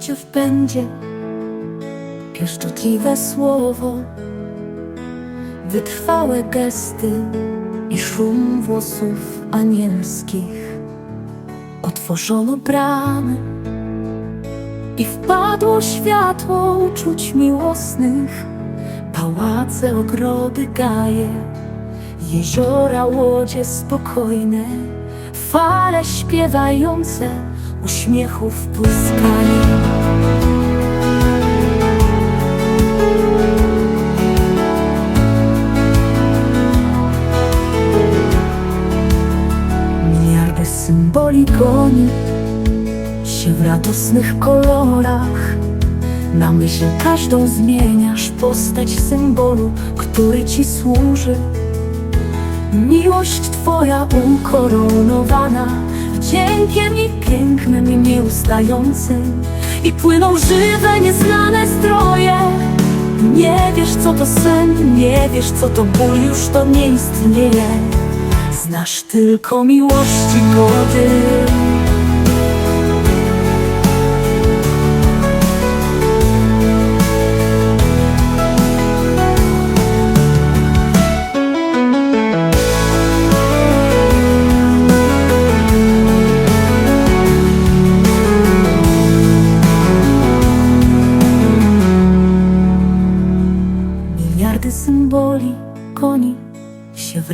cię w pędzie, pieszczotliwe słowo, wytrwałe gesty i szum włosów anielskich. Otworzono bramy i wpadło światło uczuć miłosnych, pałace, ogrody, gaje, jeziora, łodzie spokojne, fale śpiewające, uśmiechów błyskanie. Goni się w radosnych kolorach. Na myśl każdą zmieniasz postać symbolu, który ci służy. Miłość Twoja ukoronowana Wdziękiem i pięknym i nieustającym I płyną żywe, nieznane stroje Nie wiesz co to sen, nie wiesz co to ból Już to nie istnieje Znasz tylko miłości gody Miliardy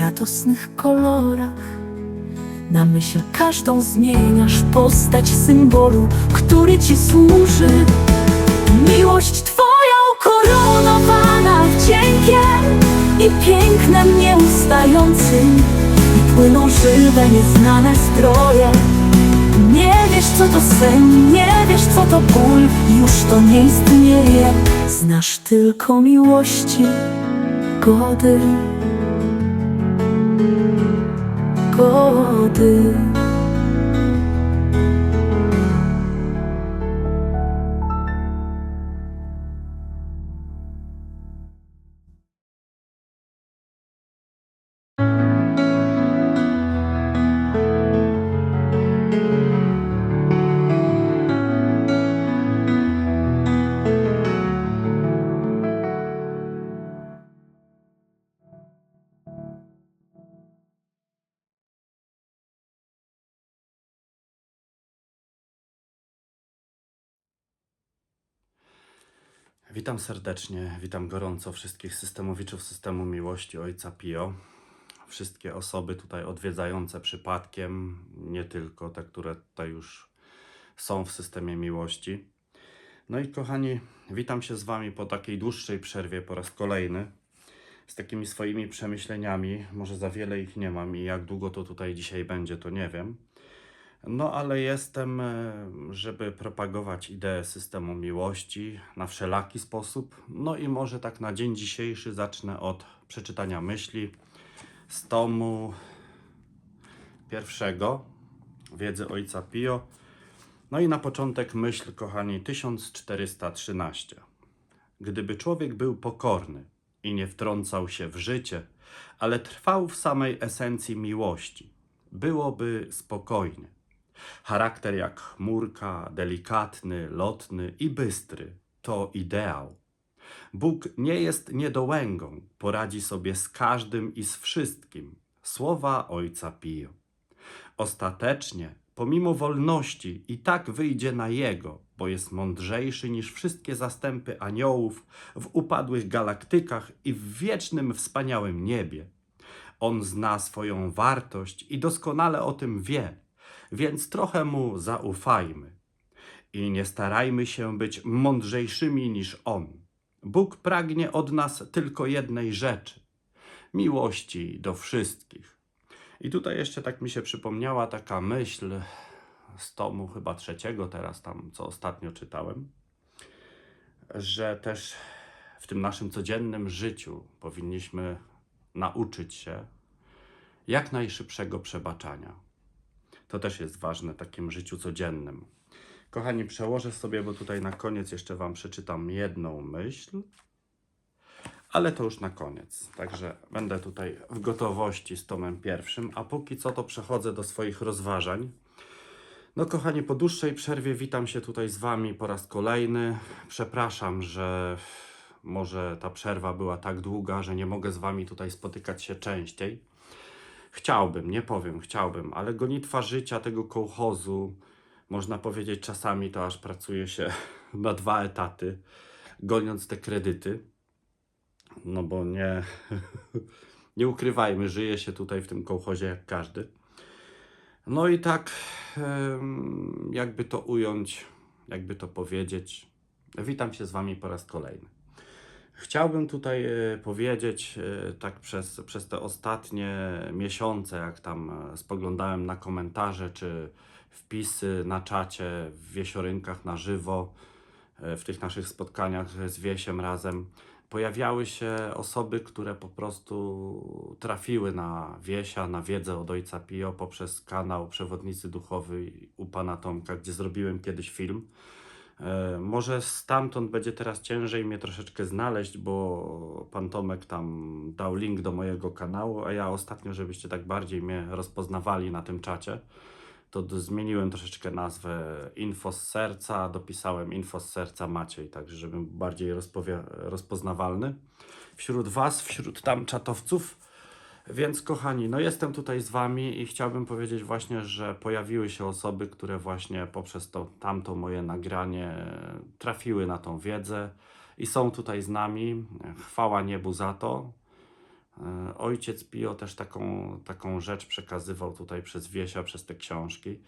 radosnych kolorach. Na myśl każdą zmieniasz postać symbolu, który ci służy. Miłość Twoja ukoronowana wdziękiem i pięknem nieustającym. I płyną żywe, nieznane stroje. Nie wiesz co to sen, nie wiesz co to ból, już to nie istnieje. Znasz tylko miłości gody, gody. Witam serdecznie, witam gorąco wszystkich systemowiczów systemu miłości Ojca Pio. Wszystkie osoby tutaj odwiedzające przypadkiem, nie tylko te, które tutaj już są w systemie miłości. No i kochani, witam się z Wami po takiej dłuższej przerwie po raz kolejny. Z takimi swoimi przemyśleniami, może za wiele ich nie mam i jak długo to tutaj dzisiaj będzie, to nie wiem. No, ale jestem, e, żeby propagować ideę systemu miłości na wszelaki sposób. No i może tak na dzień dzisiejszy zacznę od przeczytania myśli z tomu pierwszego wiedzy Ojca Pio. No i na początek myśl, kochani, 1413. Gdyby człowiek był pokorny i nie wtrącał się w życie, ale trwał w samej esencji miłości, byłoby spokojnie. Charakter jak chmurka, delikatny, lotny i bystry to ideał. Bóg nie jest niedołęgą, poradzi sobie z każdym i z wszystkim. Słowa Ojca Pio. Ostatecznie, pomimo wolności, i tak wyjdzie na Jego, bo jest mądrzejszy niż wszystkie zastępy aniołów w upadłych galaktykach i w wiecznym, wspaniałym niebie. On zna swoją wartość i doskonale o tym wie, więc trochę mu zaufajmy. I nie starajmy się być mądrzejszymi niż on. Bóg pragnie od nas tylko jednej rzeczy miłości do wszystkich. I tutaj jeszcze tak mi się przypomniała taka myśl z tomu chyba trzeciego, teraz tam, co ostatnio czytałem, że też w tym naszym codziennym życiu powinniśmy nauczyć się jak najszybszego przebaczania. To też jest ważne w takim życiu codziennym. Kochani, przełożę sobie, bo tutaj na koniec jeszcze Wam przeczytam jedną myśl, ale to już na koniec. Także będę tutaj w gotowości z tomem pierwszym, a póki co to przechodzę do swoich rozważań No kochani, po dłuższej przerwie witam się tutaj z Wami po raz kolejny. Przepraszam, że może ta przerwa była tak długa, że nie mogę z Wami tutaj spotykać się częściej. Chciałbym, nie powiem, chciałbym, ale gonitwa życia tego kołchozu, można powiedzieć czasami to aż pracuje się na dwa etaty, goniąc te kredyty. No bo nie, nie ukrywajmy, żyje się tutaj w tym kołchozie jak każdy. No i tak, jakby to ująć, jakby to powiedzieć, witam się z Wami po raz kolejny. Chciałbym tutaj e, powiedzieć, e, tak przez, przez te ostatnie miesiące, jak tam e, spoglądałem na komentarze czy wpisy na czacie, w wiesiorynkach na żywo, w tych naszych spotkaniach z Wiesiem razem, pojawiały się osoby, które po prostu trafiły na Wiesia, na wiedzę od Ojca Pio poprzez kanał Przewodnicy Duchowy u Pana Tomka, gdzie zrobiłem kiedyś film. E, Może stamtąd będzie teraz ciężej mnie troszeczkę znaleźć, bo pan Tomek tam dał link do mojego kanału, a ja ostatnio, żebyście tak bardziej mnie rozpoznawali na tym czacie, to zmieniłem troszeczkę nazwę Info z serca, dopisałem Info z serca Maciej, także żebym bardziej rozpoznawalny wśród Was, wśród tam czatowców. Więc kochani, no jestem tutaj z Wami i chciałbym powiedzieć właśnie, że pojawiły się osoby, które właśnie poprzez to tamto moje nagranie trafiły na tą wiedzę i są tutaj z nami. Chwała niebu za to. E, Ojciec Pio też taką, taką rzecz przekazywał tutaj przez Wiesia, przez te książki,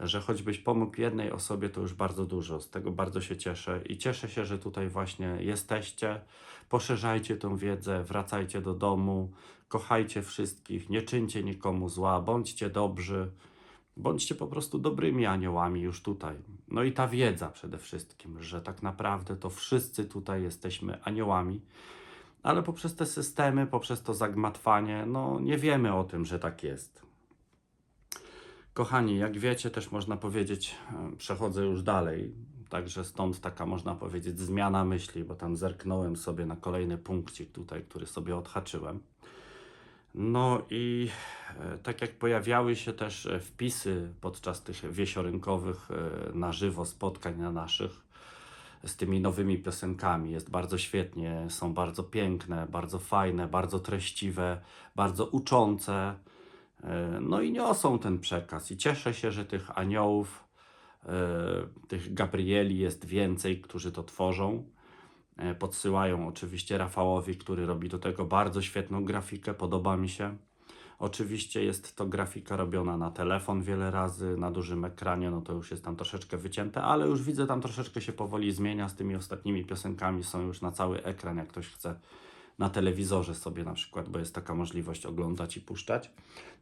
że choćbyś pomógł jednej osobie, to już bardzo dużo. Z tego bardzo się cieszę i cieszę się, że tutaj właśnie jesteście. Poszerzajcie tą wiedzę, wracajcie do domu, kochajcie wszystkich, nie czyńcie nikomu zła, bądźcie dobrzy, bądźcie po prostu dobrymi aniołami już tutaj. No i ta wiedza przede wszystkim, że tak naprawdę to wszyscy tutaj jesteśmy aniołami, ale poprzez te systemy, poprzez to zagmatwanie, no nie wiemy o tym, że tak jest. Kochani, jak wiecie, też można powiedzieć, e, przechodzę już dalej, także stąd taka można powiedzieć zmiana myśli, bo tam zerknąłem sobie na kolejny punkcik tutaj, który sobie odhaczyłem. No i e, tak jak pojawiały się też e, wpisy podczas tych wiesiorykowych e, na żywo spotkań na naszych z tymi nowymi piosenkami, jest bardzo świetnie, są bardzo piękne, bardzo fajne, bardzo treściwe, bardzo uczące. No i niosą ten przekaz i cieszę się, że tych aniołów, tych Gabrieli jest więcej, którzy to tworzą. E, Podsyłają oczywiście Rafałowi, który robi do tego bardzo świetną grafikę, podoba mi się. Oczywiście jest to grafika robiona na telefon wiele razy, na dużym ekranie, no to już jest tam troszeczkę wycięte, ale już widzę tam troszeczkę się powoli zmienia z tymi ostatnimi piosenkami, są już na cały ekran, jak ktoś chce na telewizorze sobie na przykład, bo jest taka możliwość oglądać i puszczać.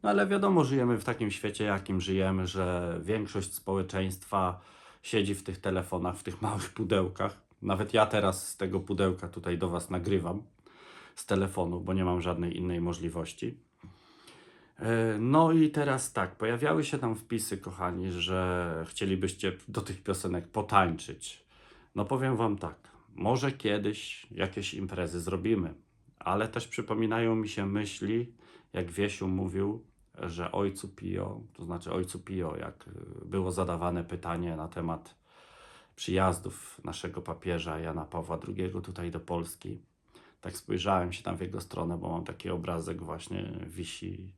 No ale wiadomo, żyjemy w takim świecie, jakim żyjemy, że większość społeczeństwa siedzi w tych telefonach, w tych małych pudełkach. Nawet ja teraz z tego pudełka tutaj do Was nagrywam z telefonu, bo nie mam żadnej innej możliwości. E, No i teraz tak, pojawiały się tam wpisy, kochani, że chcielibyście do tych piosenek potańczyć. No powiem Wam tak, może kiedyś jakieś imprezy zrobimy, ale też przypominają mi się myśli, jak Wiesiu mówił, że ojcu Pio, to znaczy ojcu Pio, jak było zadawane pytanie na temat przyjazdów naszego papieża Jana Pawła II tutaj do Polski. Tak spojrzałem się tam w jego stronę, bo mam taki obrazek właśnie wisi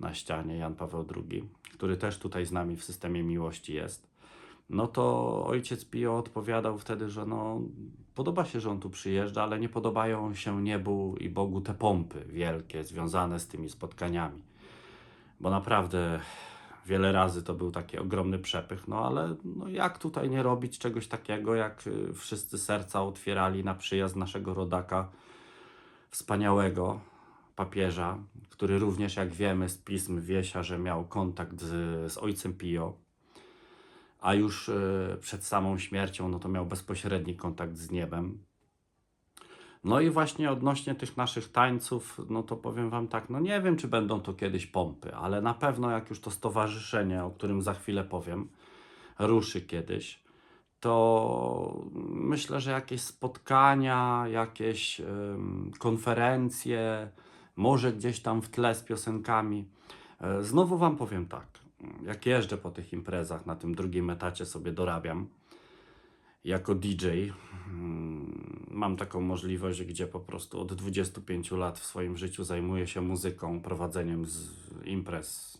na ścianie Jan Paweł II, który też tutaj z nami w systemie miłości jest. No to ojciec Pio odpowiadał wtedy, że no podoba się, że on tu przyjeżdża, ale nie podobają się niebu i Bogu te pompy wielkie związane z tymi spotkaniami. Bo naprawdę wiele razy to był taki ogromny przepych, no ale no jak tutaj nie robić czegoś takiego, jak y, wszyscy serca otwierali na przyjazd naszego rodaka, wspaniałego papieża, który również, jak wiemy z pism Wiesia, że miał kontakt z, z ojcem Pio, a już y, przed samą śmiercią, no to miał bezpośredni kontakt z niebem. No i właśnie odnośnie tych naszych tańców, no to powiem Wam tak, no nie wiem, czy będą to kiedyś pompy, ale na pewno jak już to stowarzyszenie, o którym za chwilę powiem, ruszy kiedyś, to myślę, że jakieś spotkania, jakieś konferencje, może gdzieś tam w tle z piosenkami. E, Znowu Wam powiem tak. jak jeżdżę po tych imprezach, na tym drugim etacie sobie dorabiam jako DJ. mm, Mam taką możliwość, gdzie po prostu od 25 lat w swoim życiu zajmuję się muzyką, prowadzeniem imprez.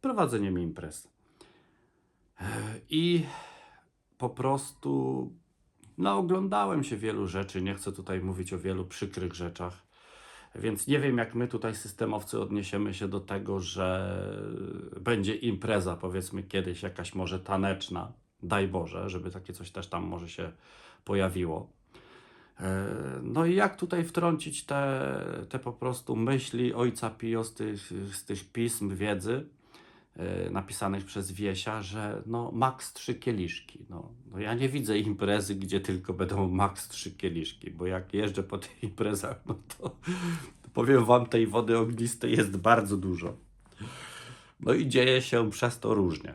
Prowadzeniem imprez. I po prostu no, oglądałem się wielu rzeczy. Nie chcę tutaj mówić o wielu przykrych rzeczach. Więc nie wiem, jak my tutaj systemowcy odniesiemy się do tego, że będzie impreza, powiedzmy kiedyś jakaś może taneczna, daj Boże, żeby takie coś też tam może się pojawiło. E, No i jak tutaj wtrącić te, te po prostu myśli Ojca Pio z tych, z tych pism wiedzy napisanych przez Wiesia, że no max trzy kieliszki. No, no ja nie widzę imprezy, gdzie tylko będą max trzy kieliszki, bo jak jeżdżę po tych imprezach, no to powiem wam, tej wody ognistej jest bardzo dużo. No i dzieje się przez to różnie.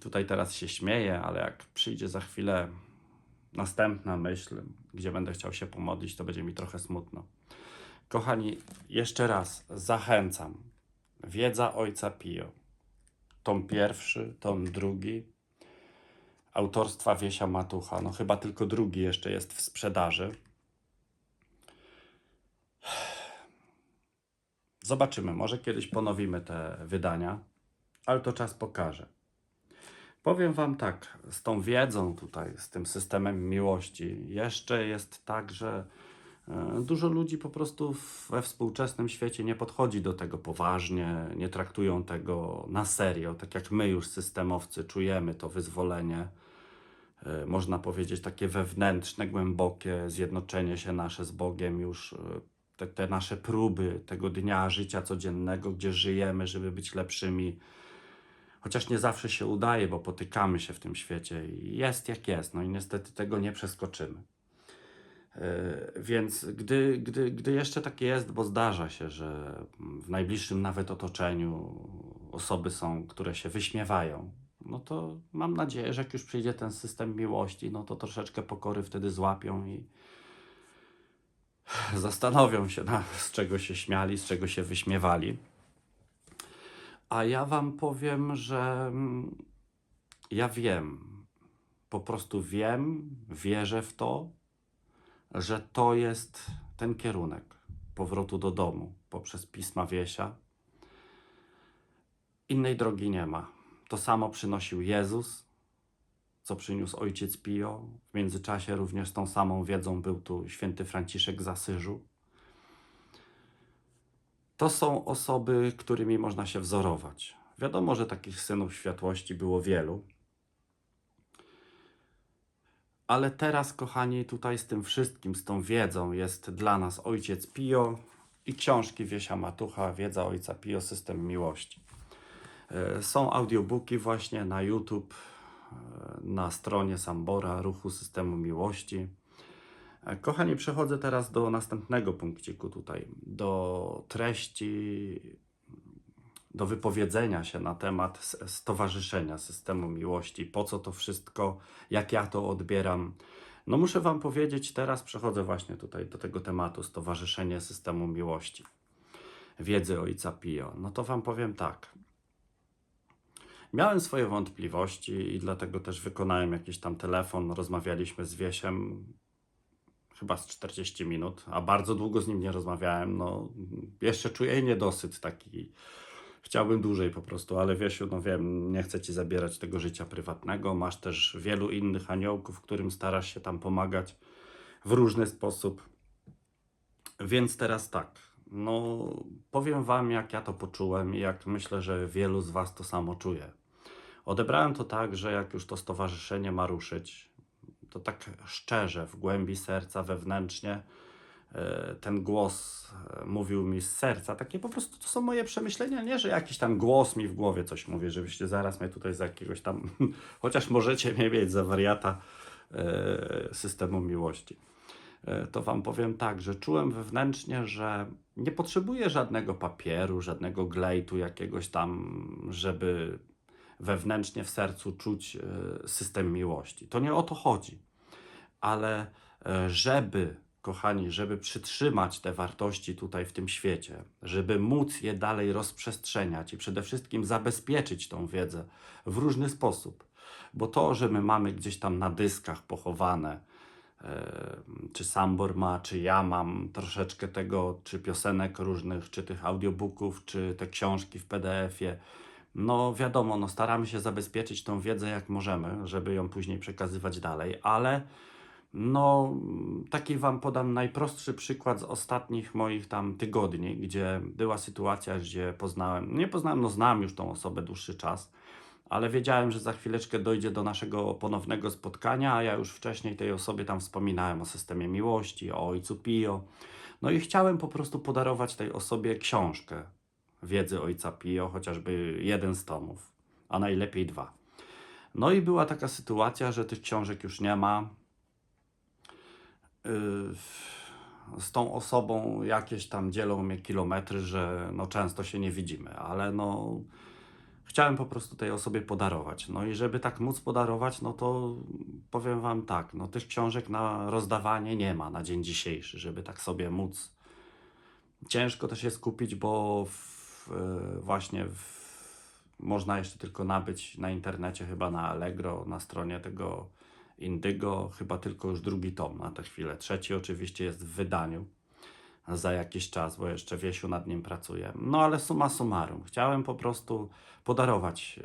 Tutaj teraz się śmieję, ale jak przyjdzie za chwilę następna myśl, gdzie będę chciał się pomodlić, to będzie mi trochę smutno. Kochani, jeszcze raz zachęcam. Wiedza Ojca Pio. Tom pierwszy, tom drugi. Autorstwa Wiesia Matucha. No chyba tylko drugi jeszcze jest w sprzedaży. Zobaczymy, może kiedyś ponowimy te wydania, ale to czas pokaże. Powiem Wam tak, z tą wiedzą tutaj, z tym systemem miłości, jeszcze jest tak, że dużo ludzi po prostu we współczesnym świecie nie podchodzi do tego poważnie, nie traktują tego na serio, tak jak my już systemowcy czujemy to wyzwolenie, e, można powiedzieć takie wewnętrzne, głębokie zjednoczenie się nasze z Bogiem już e, te, te nasze próby tego dnia życia codziennego, gdzie żyjemy, żeby być lepszymi. Chociaż nie zawsze się udaje, bo potykamy się w tym świecie i jest jak jest, no i niestety tego nie przeskoczymy. Yy, Więc gdy, gdy, gdy jeszcze tak jest, bo zdarza się, że w najbliższym nawet otoczeniu osoby są, które się wyśmiewają, no to mam nadzieję, że jak już przyjdzie ten system miłości, no to troszeczkę pokory wtedy złapią i, zastanowią się, na, z czego się śmiali, z czego się wyśmiewali. A ja Wam powiem, że mm, ja wiem, po prostu wiem, wierzę w to, że to jest ten kierunek powrotu do domu poprzez pisma Wiesia. Innej drogi nie ma. To samo przynosił Jezus, co przyniósł ojciec Pio. W międzyczasie również tą samą wiedzą był tu święty Franciszek z Asyżu. To są osoby, którymi można się wzorować. Wiadomo, że takich synów światłości było wielu. Ale teraz, kochani, tutaj z tym wszystkim, z tą wiedzą jest dla nas ojciec Pio i książki Wiesia Matucha, Wiedza Ojca Pio, System Miłości. E, Są audiobooki właśnie na YouTube, e, na stronie Sambora, Ruchu Systemu Miłości. E, Kochani, przechodzę teraz do następnego punkciku tutaj, do treści, do wypowiedzenia się na temat stowarzyszenia Systemu Miłości. Po co to wszystko, jak ja to odbieram. No muszę Wam powiedzieć, teraz przechodzę właśnie tutaj do tego tematu, Stowarzyszenie Systemu Miłości. Wiedzy Ojca Pio. No to Wam powiem tak. Miałem swoje wątpliwości i dlatego też wykonałem jakiś tam telefon. Rozmawialiśmy z Wiesiem chyba z 40 minut, a bardzo długo z nim nie rozmawiałem. No, jeszcze czuję niedosyt taki. Chciałbym dłużej po prostu, ale Wiesiu, no wiem, nie chcę ci zabierać tego życia prywatnego. Masz też wielu innych aniołków, którym starasz się tam pomagać w różny sposób. Więc teraz tak, no powiem wam, jak ja to poczułem i jak myślę, że wielu z was to samo czuje. Odebrałem to tak, że jak już to stowarzyszenie ma ruszyć, to tak szczerze, w głębi serca, wewnętrznie, ten głos e, mówił mi z serca. Takie po prostu to są moje przemyślenia, nie, że jakiś tam głos mi w głowie coś mówi, żebyście zaraz mnie tutaj za jakiegoś tam, chociaż możecie mnie mieć za wariata e, systemu miłości. E, To Wam powiem tak, że czułem wewnętrznie, że nie potrzebuję żadnego papieru, żadnego glejtu jakiegoś tam, żeby wewnętrznie w sercu czuć e, system miłości. To nie o to chodzi, ale e, żeby kochani, żeby przytrzymać te wartości tutaj w tym świecie, żeby móc je dalej rozprzestrzeniać i przede wszystkim zabezpieczyć tą wiedzę w różny sposób. Bo to, że my mamy gdzieś tam na dyskach pochowane, e, czy Sambor ma, czy ja mam troszeczkę tego, czy piosenek różnych, czy tych audiobooków, czy te książki w PDF-ie. No wiadomo, no staramy się zabezpieczyć tą wiedzę jak możemy, żeby ją później przekazywać dalej, ale no taki Wam podam najprostszy przykład z ostatnich moich tam tygodni, gdzie była sytuacja, gdzie poznałem, nie poznałem, no znam już tą osobę dłuższy czas, ale wiedziałem, że za chwileczkę dojdzie do naszego ponownego spotkania, a ja już wcześniej tej osobie tam wspominałem o systemie miłości, o ojcu Pio. No i chciałem po prostu podarować tej osobie książkę wiedzy ojca Pio, chociażby jeden z tomów, a najlepiej dwa. No i była taka sytuacja, że tych książek już nie ma. Yy, Z tą osobą jakieś tam dzielą mnie kilometry, że no często się nie widzimy, ale no chciałem po prostu tej osobie podarować. No i żeby tak móc podarować, no to powiem Wam tak, no tych książek na rozdawanie nie ma na dzień dzisiejszy, żeby tak sobie móc. Ciężko też jest kupić, bo w, e, właśnie w, można jeszcze tylko nabyć na internecie, chyba na Allegro, na stronie tego Indygo, chyba tylko już drugi tom na tę chwilę. Trzeci oczywiście jest w wydaniu za jakiś czas, bo jeszcze Wiesiu nad nim pracuje. No ale summa summarum, chciałem po prostu podarować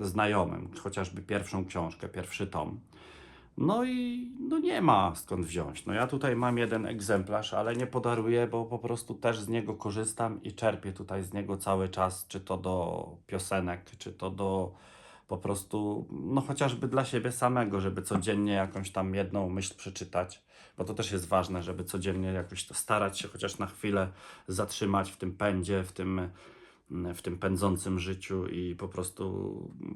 e, znajomym chociażby pierwszą książkę, pierwszy tom. No i no nie ma skąd wziąć. No ja tutaj mam jeden egzemplarz, ale nie podaruję, bo po prostu też z niego korzystam i czerpię tutaj z niego cały czas, czy to do piosenek, czy to do po prostu, no chociażby dla siebie samego, żeby codziennie jakąś tam jedną myśl przeczytać, bo to też jest ważne, żeby codziennie jakoś to starać się chociaż na chwilę zatrzymać w tym pędzie, w tym, w tym pędzącym życiu i po prostu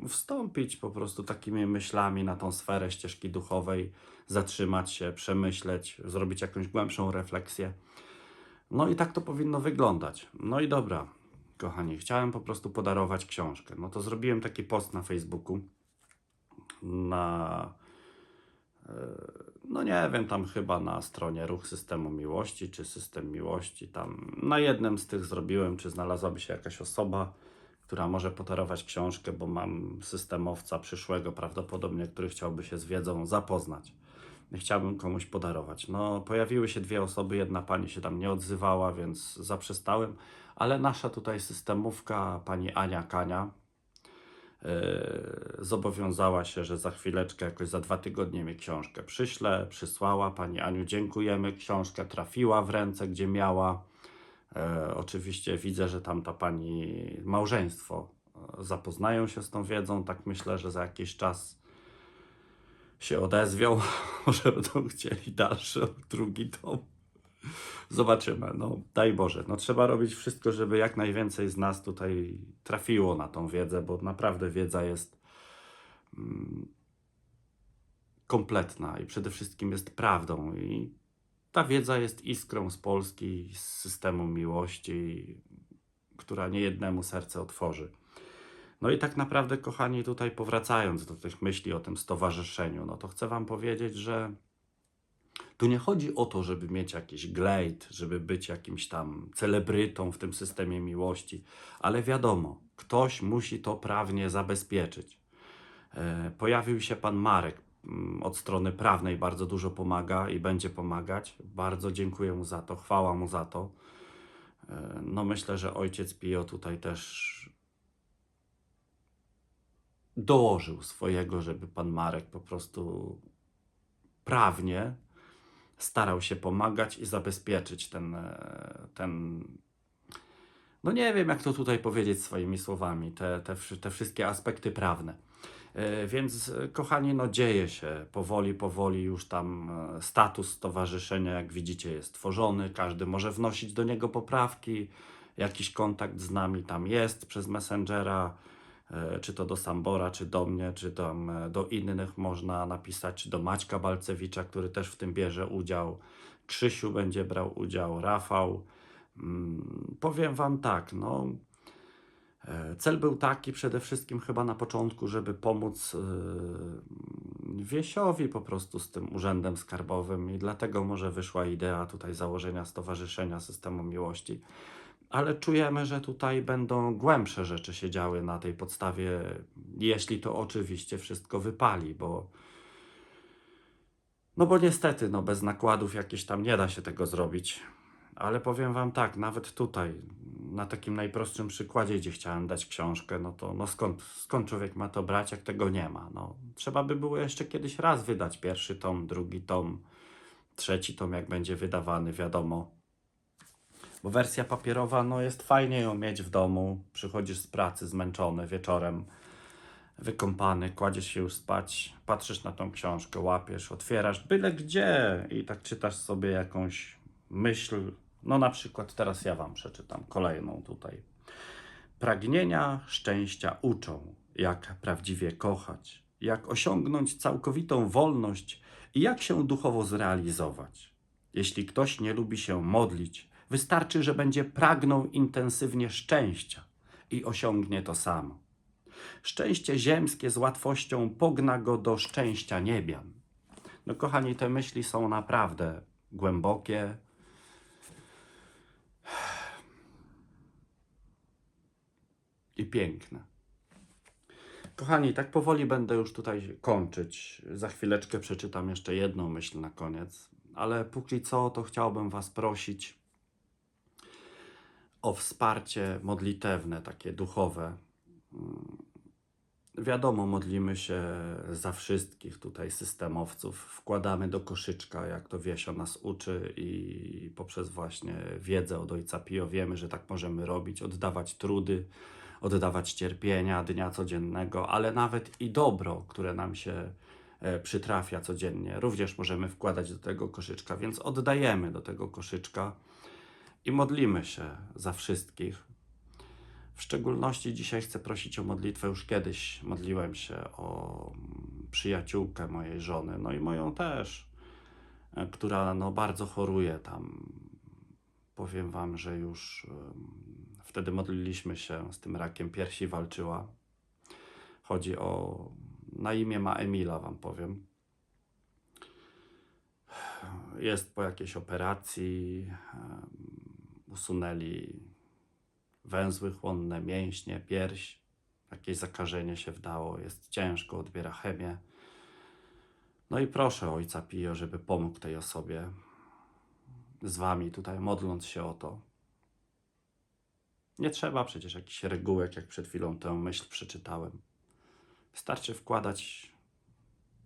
wstąpić po prostu takimi myślami na tą sferę ścieżki duchowej, zatrzymać się, przemyśleć, zrobić jakąś głębszą refleksję. No i tak to powinno wyglądać. No i dobra, kochani, chciałem po prostu podarować książkę. No to zrobiłem taki post na Facebooku na e, no nie wiem, tam chyba na stronie Ruch Systemu Miłości, czy System Miłości, tam na jednym z tych zrobiłem, czy znalazłaby się jakaś osoba, która może podarować książkę, bo mam systemowca przyszłego prawdopodobnie, który chciałby się z wiedzą zapoznać. Chciałbym komuś podarować. No, pojawiły się dwie osoby, jedna pani się tam nie odzywała, więc zaprzestałem, ale nasza tutaj systemówka, pani Ania Kania, Yy, zobowiązała się, że za chwileczkę, jakoś za dwa tygodnie mi książkę przyśle, przysłała. Pani Aniu, dziękujemy. Książka trafiła w ręce, gdzie miała. E, oczywiście widzę, że tam ta pani małżeństwo e, zapoznają się z tą wiedzą. Tak myślę, że za jakiś czas się odezwią. Może będą chcieli dalszy, drugi tom. Zobaczymy. No, daj Boże. No, trzeba robić wszystko, żeby jak najwięcej z nas tutaj trafiło na tą wiedzę, bo naprawdę wiedza jest mm, kompletna i przede wszystkim jest prawdą. I ta wiedza jest iskrą z Polski, z systemu miłości, która niejednemu serce otworzy. No i tak naprawdę, kochani, tutaj powracając do tych myśli o tym stowarzyszeniu, no to chcę Wam powiedzieć, że tu nie chodzi o to, żeby mieć jakiś glejt, żeby być jakimś tam celebrytą w tym systemie miłości, ale wiadomo, ktoś musi to prawnie zabezpieczyć. E, Pojawił się pan Marek mm, od strony prawnej, bardzo dużo pomaga i będzie pomagać. Bardzo dziękuję mu za to, chwała mu za to. E, No myślę, że ojciec Pio tutaj też dołożył swojego, żeby pan Marek po prostu prawnie starał się pomagać i zabezpieczyć ten, e, ten no nie wiem jak to tutaj powiedzieć swoimi słowami, te, te, te wszystkie aspekty prawne. E, Więc e, kochani, no dzieje się. Powoli, powoli już tam status stowarzyszenia, jak widzicie, jest tworzony, każdy może wnosić do niego poprawki, jakiś kontakt z nami tam jest przez Messengera, czy to do Sambora, czy do mnie, czy tam e, do innych można napisać, czy do Maćka Balcewicza, który też w tym bierze udział. Krzysiu będzie brał udział, Rafał. Mm, Powiem Wam tak, no. e, Cel był taki przede wszystkim chyba na początku, żeby pomóc e, wiesiowi po prostu z tym urzędem skarbowym i dlatego może wyszła idea tutaj założenia Stowarzyszenia Systemu Miłości. Ale czujemy, że tutaj będą głębsze rzeczy się działy na tej podstawie, jeśli to oczywiście wszystko wypali, bo no bo niestety, no bez nakładów jakieś tam nie da się tego zrobić. Ale powiem wam tak, nawet tutaj, na takim najprostszym przykładzie, gdzie chciałem dać książkę, no to no skąd, skąd człowiek ma to brać, jak tego nie ma? No, trzeba by było jeszcze kiedyś raz wydać pierwszy tom, drugi tom, trzeci tom, jak będzie wydawany, wiadomo. Bo wersja papierowa, no jest fajnie ją mieć w domu. Przychodzisz z pracy zmęczony wieczorem, wykąpany, kładziesz się już spać, patrzysz na tą książkę, łapiesz, otwierasz byle gdzie i tak czytasz sobie jakąś myśl. No na przykład teraz ja wam przeczytam kolejną tutaj. Pragnienia szczęścia uczą, jak prawdziwie kochać, jak osiągnąć całkowitą wolność i jak się duchowo zrealizować. Jeśli ktoś nie lubi się modlić, wystarczy, że będzie pragnął intensywnie szczęścia i osiągnie to samo. Szczęście ziemskie z łatwością pogna go do szczęścia niebian. No kochani, te myśli są naprawdę głębokie. I piękne. Kochani, tak powoli będę już tutaj kończyć. Za chwileczkę przeczytam jeszcze jedną myśl na koniec, ale póki co to chciałbym Was prosić o wsparcie modlitewne, takie duchowe. Mm, Wiadomo, modlimy się za wszystkich tutaj systemowców. Wkładamy do koszyczka, jak to Wiesio nas uczy, i poprzez właśnie wiedzę od Ojca Pio wiemy, że tak możemy robić, oddawać trudy, oddawać cierpienia dnia codziennego, ale nawet i dobro, które nam się e, przytrafia codziennie, również możemy wkładać do tego koszyczka, więc oddajemy do tego koszyczka i modlimy się za wszystkich. W szczególności dzisiaj chcę prosić o modlitwę. Już kiedyś modliłem się o przyjaciółkę mojej żony, no i moją też, e, która no bardzo choruje tam. Powiem wam, że już wtedy modliliśmy się z tym rakiem piersi walczyła. Chodzi o na imię ma Emila, wam powiem. Jest po jakiejś operacji. Usunęli węzły chłonne, mięśnie, pierś, jakieś zakażenie się wdało, jest ciężko, odbiera chemię. No i proszę Ojca Pio, żeby pomógł tej osobie z Wami tutaj, modląc się o to. Nie trzeba przecież jakichś regułek, jak przed chwilą tę myśl przeczytałem. Wystarczy wkładać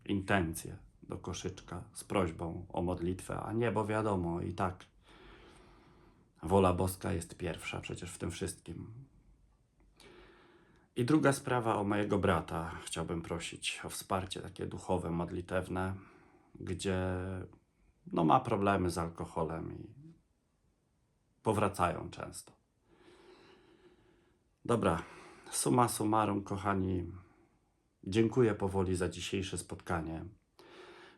intencje do koszyczka z prośbą o modlitwę, a nie, bo wiadomo, i tak Wola boska jest pierwsza przecież w tym wszystkim. I druga sprawa o mojego brata. Chciałbym prosić o wsparcie takie duchowe, modlitewne, gdzie no, ma problemy z alkoholem i powracają często. Dobra, summa summarum, kochani, dziękuję powoli za dzisiejsze spotkanie.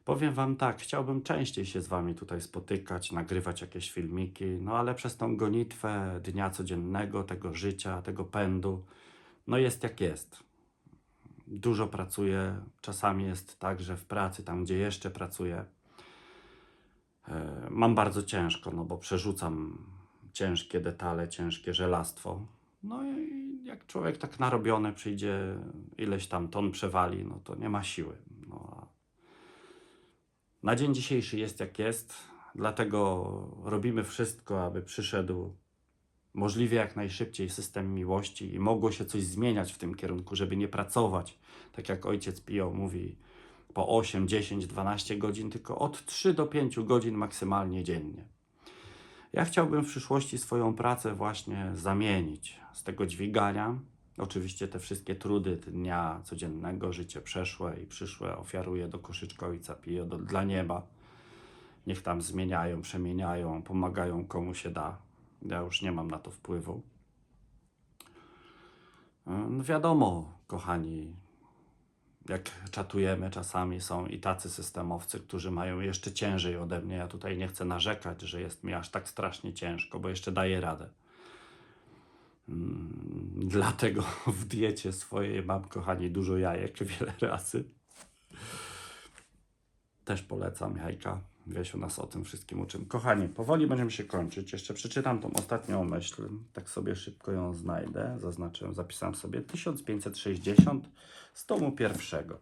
Powiem Wam tak, chciałbym częściej się z Wami tutaj spotykać, nagrywać jakieś filmiki, no ale przez tą gonitwę dnia codziennego, tego życia, tego pędu, no jest jak jest. Dużo pracuję, czasami jest tak, że w pracy, tam gdzie jeszcze pracuję, e, mam bardzo ciężko, no bo przerzucam ciężkie detale, ciężkie żelastwo. No i jak człowiek tak narobiony przyjdzie, ileś tam ton przewali, no to nie ma siły. Na dzień dzisiejszy jest jak jest, dlatego robimy wszystko, aby przyszedł możliwie jak najszybciej system miłości i mogło się coś zmieniać w tym kierunku, żeby nie pracować, tak jak ojciec Pio mówi, po 8, 10, 12 godzin, tylko od 3 do 5 godzin maksymalnie dziennie. Ja chciałbym w przyszłości swoją pracę właśnie zamienić z tego dźwigania. Oczywiście te wszystkie trudy dnia codziennego, życie przeszłe i przyszłe ofiaruję do koszyczka Ojca Pio do, dla nieba. Niech tam zmieniają, przemieniają, pomagają komu się da. Ja już nie mam na to wpływu. No wiadomo, kochani, jak czatujemy, czasami są i tacy systemowcy, którzy mają jeszcze ciężej ode mnie. Ja tutaj nie chcę narzekać, że jest mi aż tak strasznie ciężko, bo jeszcze daję radę. Mm, Dlatego w diecie swojej mam, kochani, dużo jajek wiele razy. Też polecam Jajka. Wiesiu nas o tym wszystkim uczym. Kochani, powoli będziemy się kończyć. Jeszcze przeczytam tą ostatnią myśl. Tak sobie szybko ją znajdę. Zaznaczyłem, zapisałem sobie 1560 z tomu pierwszego.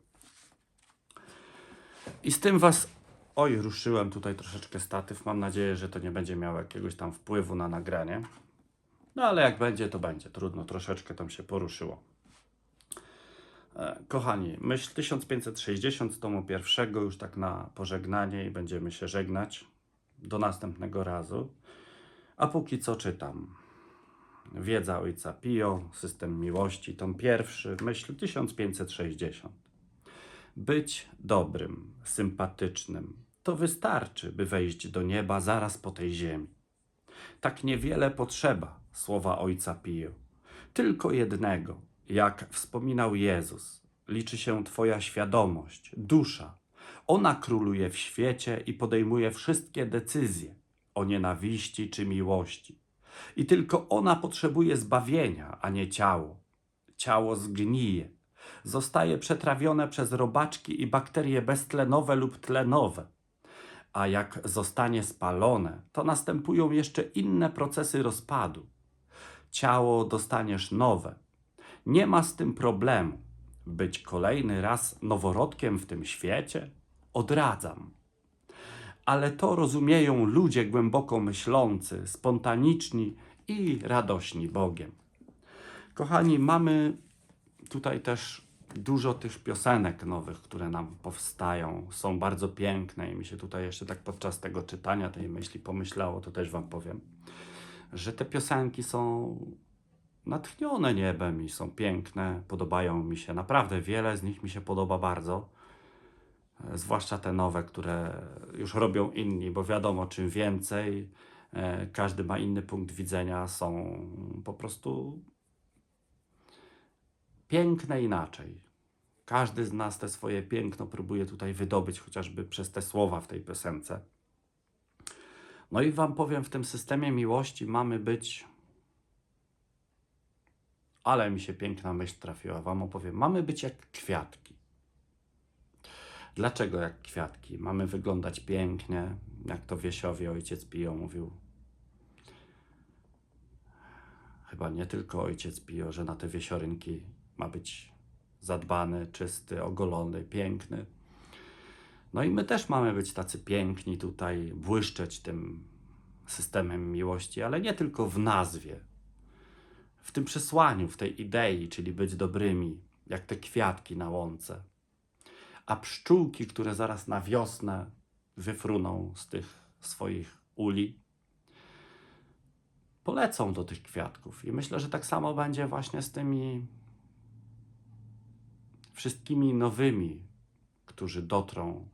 I z tym was. Oj, ruszyłem tutaj troszeczkę statyw. Mam nadzieję, że to nie będzie miało jakiegoś tam wpływu na nagranie. No ale jak będzie, to będzie. Trudno, troszeczkę tam się poruszyło. E, Kochani, myśl 1560 z tomu pierwszego, już tak na pożegnanie i będziemy się żegnać. Do następnego razu. A póki co czytam. Wiedza Ojca Pio, System Miłości, tom pierwszy, myśl 1560. Być dobrym, sympatycznym, to wystarczy, by wejść do nieba zaraz po tej ziemi. Tak niewiele potrzeba słowa Ojca Pio. Tylko jednego, jak wspominał Jezus, liczy się Twoja świadomość, dusza. Ona króluje w świecie i podejmuje wszystkie decyzje o nienawiści czy miłości. I tylko ona potrzebuje zbawienia, a nie ciało. Ciało zgnije, zostaje przetrawione przez robaczki i bakterie beztlenowe lub tlenowe. A jak zostanie spalone, to następują jeszcze inne procesy rozpadu. Ciało dostaniesz nowe. Nie ma z tym problemu. Być kolejny raz noworodkiem w tym świecie? Odradzam ale to rozumieją ludzie głęboko myślący, spontaniczni i radośni Bogiem. Kochani, mamy tutaj też dużo tych piosenek nowych, które nam powstają. Są bardzo piękne i mi się tutaj jeszcze tak podczas tego czytania tej myśli pomyślało, to też Wam powiem, że te piosenki są natchnione niebem i są piękne, podobają mi się. Naprawdę wiele z nich mi się podoba bardzo zwłaszcza te nowe, które już robią inni, bo wiadomo, czym więcej, e, każdy ma inny punkt widzenia, są po prostu piękne inaczej. Każdy z nas te swoje piękno próbuje tutaj wydobyć, chociażby przez te słowa w tej piosence. No i Wam powiem, w tym systemie miłości mamy być. Ale mi się piękna myśl trafiła, Wam opowiem. Mamy być jak kwiatki. Dlaczego jak kwiatki? Mamy wyglądać pięknie, jak to Wiesiowi ojciec Pio mówił. Chyba nie tylko ojciec Pio, że na te wiesiorinki ma być zadbany, czysty, ogolony, piękny. No i my też mamy być tacy piękni tutaj, błyszczeć tym systemem miłości, ale nie tylko w nazwie, w tym przesłaniu, w tej idei, czyli być dobrymi, jak te kwiatki na łące a pszczółki, które zaraz na wiosnę wyfruną z tych swoich uli, polecą do tych kwiatków. I myślę, że tak samo będzie właśnie z tymi wszystkimi nowymi, którzy dotrą,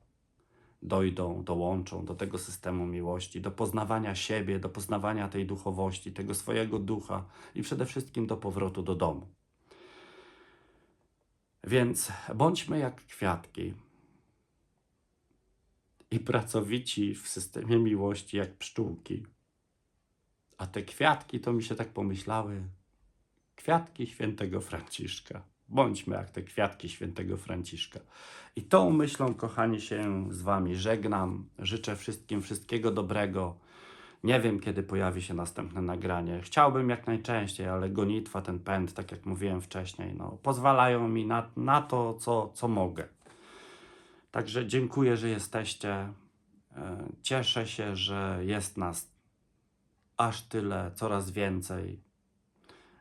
dojdą, dołączą do tego systemu miłości, do poznawania siebie, do poznawania tej duchowości, tego swojego ducha i przede wszystkim do powrotu do domu. Więc bądźmy jak kwiatki i pracowici w systemie miłości jak pszczółki. A te kwiatki to mi się tak pomyślały. Kwiatki świętego Franciszka. Bądźmy jak te kwiatki świętego Franciszka. I tą myślą, kochani, się z Wami żegnam. Życzę wszystkim wszystkiego dobrego. Nie wiem, kiedy pojawi się następne nagranie. Chciałbym jak najczęściej, ale gonitwa, ten pęd, tak jak mówiłem wcześniej, no, pozwalają mi na, na to, co, co mogę. Także dziękuję, że jesteście. E, Cieszę się, że jest nas aż tyle, coraz więcej.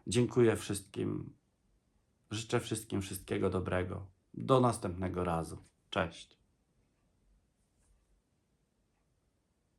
Dziękuję wszystkim. Życzę wszystkim wszystkiego dobrego. Do następnego razu. Cześć.